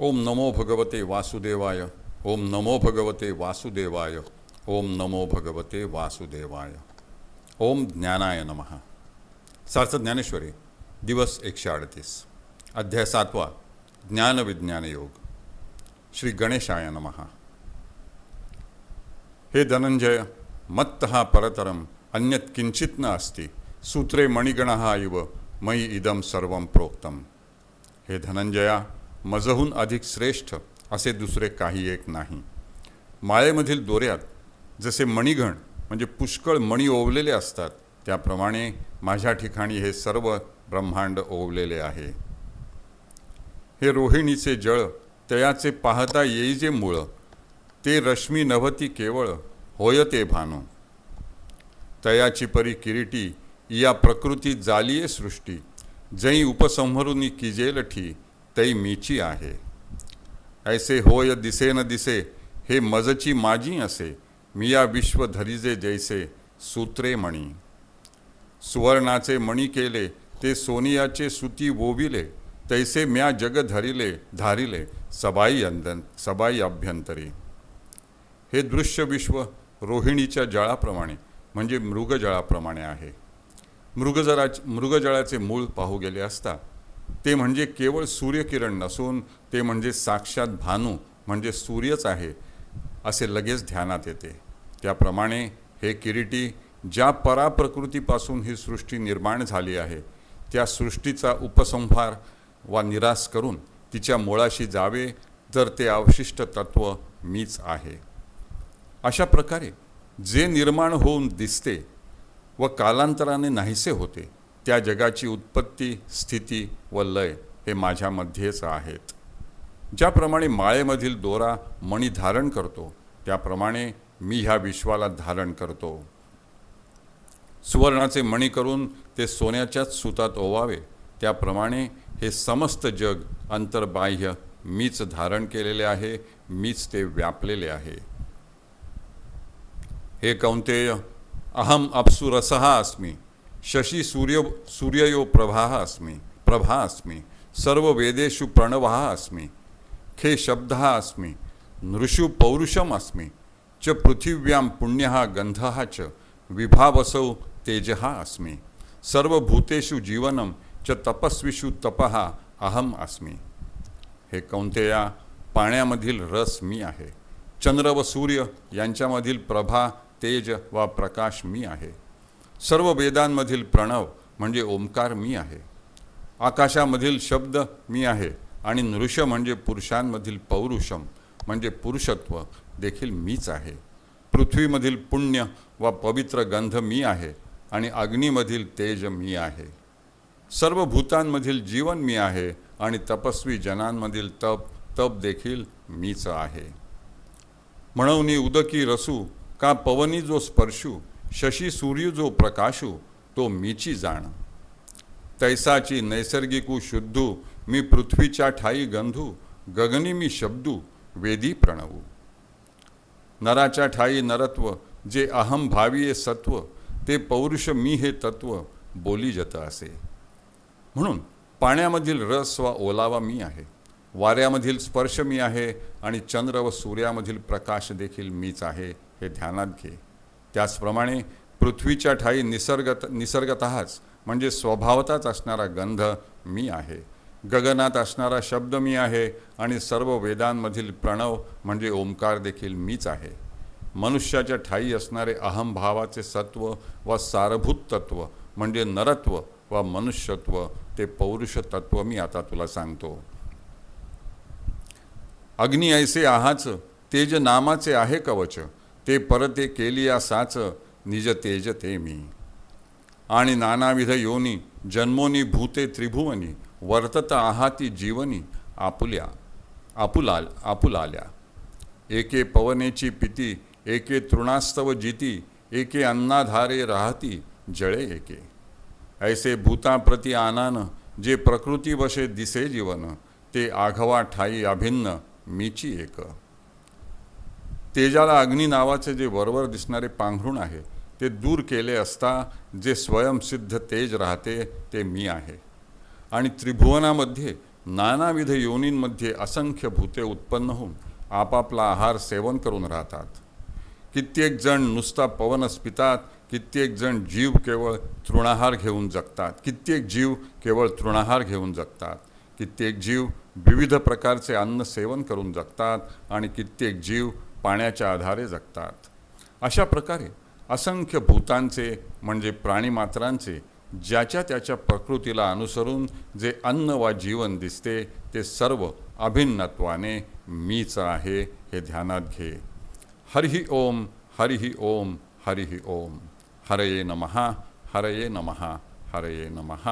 ओम नमो भगवते वासुदेवाय ओम नमो भगवते वासुदेवाय ओम नमो भगवते वासुदेवाय। ओम ज्ञानाय नमः। सार्थ ज्ञानेश्वरी दिवस एकशे अडतीस। अध्याय सातवा ज्ञानविज्ञान योग। श्री गणेशाय नमः। हे धनंजय मत्तः परतरम अन्यत् किंचित न अस्ति। सूत्रे मणिगणः इव मयि इदं सर्वं प्रोक्तम। हे धनंजया मजहून अधिक श्रेष्ठ असे दुसरे काही एक नाही. माळेमधील दोऱ्यात जसे मणिगण म्हणजे पुष्कळ मणी ओवलेले असतात त्याप्रमाणे माझ्या ठिकाणी हे सर्व ब्रह्मांड ओवलेले आहे. हे रोहिणीचे जळ तयाचे पाहता येई जे मुळं ते रश्मी नवती केवळ होय ते भानो. तयाची परी किरीटी या प्रकृती जालिये सृष्टी जई उपसंहरुनी किजेल ठी तै मीची आहे. ऐसे होय दिसे न दिसे हे मजची माझी असे मिया विश्व धरिजे जैसे सूत्रे मणी. सुवर्णाचे मणी केले ते सोनियाचे सुती वोविले तैसे म्या जग धरिले धारिले सबाई अंदन सबाई अभ्यंतरी. हे दृश्य विश्व रोहिणीच्या जळाप्रमाणे म्हणजे मृगजळाप्रमाणे आहे. मृगजळा मृगजळाचे मूळ पाहू गेले असता ते म्हणजे केवळ सूर्यकिरण नसून ते म्हणजे साक्षात भानू म्हणजे सूर्यच आहे असे लगेच ध्यानात येते. त्याप्रमाणे हे किरीटी ज्या पराप्रकृतीपासून ही सृष्टी निर्माण झाली आहे त्या सृष्टीचा उपसंहार वा निराश करून तिच्या मुळाशी जावे तर ते अवशिष्ट तत्व मीच आहे. अशा प्रकारे जे निर्माण होऊन दिसते व कालांतराने नाहीसे होते त्या जगाची उत्पत्ती स्थिती व लय हे माझ्यामध्येच आहेत. ज्याप्रमाणे माळेमधील दोरा मणी धारण करतो त्याप्रमाणे मी ह्या विश्वाला धारण करतो. सुवर्णाचे मणी करून ते सोन्याच्याच सुतात ओवावे त्याप्रमाणे हे समस्त जग अंतर्बाह्य मीच धारण केलेले आहे मीच ते व्यापलेले आहे. हे कौंतेय अहम अप्सुरसहा अस्मि. शशी सूर्य सूर्ययो प्रभाः अस्मि प्रभा अस्मि सर्ववेदेषु प्रणवः अस्मि खे शब्दः अस्मि नृषु पौरुषम् अस्मि च पृथिव्यां पुण्यः गन्धः च विभावसौ तेजः अस्मि सर्वभूतेषु जीवनं च तपस्विषु तपः अहम अस्मि। हे कौंतेया पाण्यामधील रस मी आहे चंद्र व सूर्य यांच्यामधील प्रभा तेज वा प्रकाश मी आहे। सर्व वेदांमधील प्रणव म्हणजे ओंकार मी आहे. आकाशामधील शब्द मी आहे आणि नृष म्हणजे पुरुषांमधील पौरुषम म्हणजे पुरुषत्व देखील मीच आहे. पृथ्वीमधील पुण्य वा पवित्र गंध मी आहे आणि अग्नीमधील तेज मी आहे. सर्व भूतांमधील जीवन मी आहे आणि तपस्वी जनांमधील तप तप देखील मीच आहे. म्हणून उदकी रसू का पवनी जो स्पर्शू शशी सूर्य जो प्रकाशू तो मीची जाण. तैसाची नैसर्गिकू शुद्धू मी पृथ्वीच्या ठाई गंधू गगनी मी शब्दू वेदी प्रणवू. नराच्या ठाई नरत्व जे अहम भावीये सत्व ते पौरुष मी हे तत्व बोली जातं असे. म्हणून पाण्यामधील रस वा ओलावा मी आहे वाऱ्यामधील स्पर्श मी आहे आणि चंद्र व सूर्यामधील प्रकाश देखील मीच आहे हे ध्यानात घे. त्याचप्रमाणे पृथ्वीच्या ठाई निसर्गत निसर्गतःच म्हणजे स्वभावताच असणारा गंध मी आहे. गगनात असणारा शब्द मी आहे आणि सर्व वेदांमधील प्रणव म्हणजे ओंकार देखील मीच आहे. मनुष्याच्या ठाई असणारे अहमभावाचे सत्व व सारभूत तत्व म्हणजे नरत्व व मनुष्यत्व ते पौरुष तत्व मी आता तुला सांगतो. अग्नी ऐसे आहाच तेज नामाचे आहे कवच. ते परते केलिया साच निज तेज ते मी. आणि नानाविध योनी जन्मोनी भूते त्रिभुवनी वर्तत आहाती जीवनी आपुल्या आपुलाल आपुलाल्या. एके पवनेची पिती एके तृणास्तव जिती एके अन्नाधारे राहती जळे एके. ऐसे भूताप्रती आनान जे प्रकृतीवशे दिसे जीवन ते आघवा ठाई अभिन्न मीची एक. तेजाला अग्नी नावाचे जे वरवर दिसणारे पांघरुण आहे ते दूर केले असता जे स्वयंसिद्ध तेज राहते ते मी आहे. आणि त्रिभुवनामध्ये नानाविध योनींमध्ये असंख्य भूते उत्पन्न होऊन आपापला आहार सेवन करून राहतात. कित्येक जण नुसता पवनच पितात कित्येक जण जीव केवळ तृणाहार घेऊन जगतात कित्येक जीव केवळ तृणाहार घेऊन जगतात कित्येक जीव विविध प्रकारचे अन्न सेवन करून जगतात आणि कित्येक जीव पाण्याच्या आधारे जगतात. अशा प्रकारे असंख्य भूतांचे म्हणजे प्राणीमात्रांचे ज्याच्या त्याच्या प्रकृतीला अनुसरून जे अन्न वा जीवन दिसते ते सर्व अभिन्नत्वाने मीच आहे हे ध्यानात घे. हरिः ओम हरिः ओम हरिः ओम. हरये नमः हरये नमः हरये नमः.